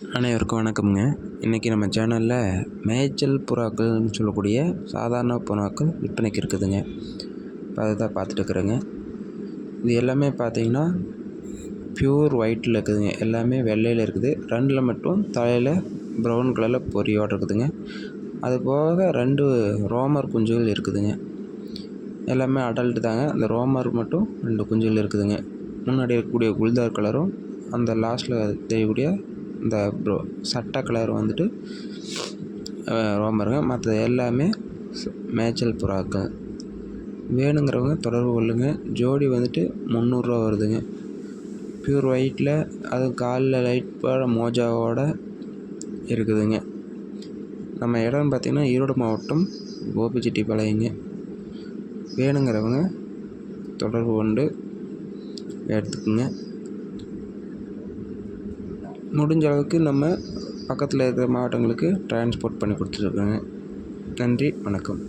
அனைவருக்கும் வணக்கம்ங்க. இன்றைக்கி நம்ம சேனலில் மேய்ச்சல் புறாக்கள்னு சொல்லக்கூடிய சாதாரண புறாக்கள் விற்பனைக்கு இருக்குதுங்க. இப்போ அதை தான் இது எல்லாமே பார்த்தீங்கன்னா ப்யூர் ஒயிட்டில் இருக்குதுங்க. எல்லாமே வெள்ளையில் இருக்குது. ரெண்டில் மட்டும் தலையில் ப்ரௌன் கலரில் பொரியோடு இருக்குதுங்க. அது போக ரெண்டு ரோமர் குஞ்சுகள் இருக்குதுங்க. எல்லாமே அடல்ட்டு தாங்க. அந்த ரோமர் மட்டும் ரெண்டு குஞ்சுகள் இருக்குதுங்க. முன்னாடி இருக்கக்கூடிய குல்தார் கலரும் அந்த லாஸ்ட்டில் தெரியக்கூடிய இந்த ப்ரோ சட்டை கலர் வந்துட்டு ரோமருங்க மற்ற எல்லாமே மேய்ச்சல் புறாக்கள். வேணுங்கிறவங்க தொடர்பு கொள்ளுங்கள் ஜோடி வந்துட்டு முந்நூறுரூவா வருதுங்க. ப்யூர் ஒயிட்டில் அதுவும் காலில் லைட்டோட மோஜாவோட இருக்குதுங்க. நம்ம இடம் பார்த்திங்கன்னா ஈரோடு மாவட்டம் கோபிச்செட்டிப்பாளையங்க. வேணுங்கிறவங்க தொடர்பு கொண்டு எடுத்துக்குங்க. முடிஞ்ச அளவுக்கு நம்ம பக்கத்தில் இருக்கிற மாவட்டங்களுக்கு ட்ரான்ஸ்போர்ட் பண்ணி கொடுத்துட்ருக்காங்க நன்றி வணக்கம்.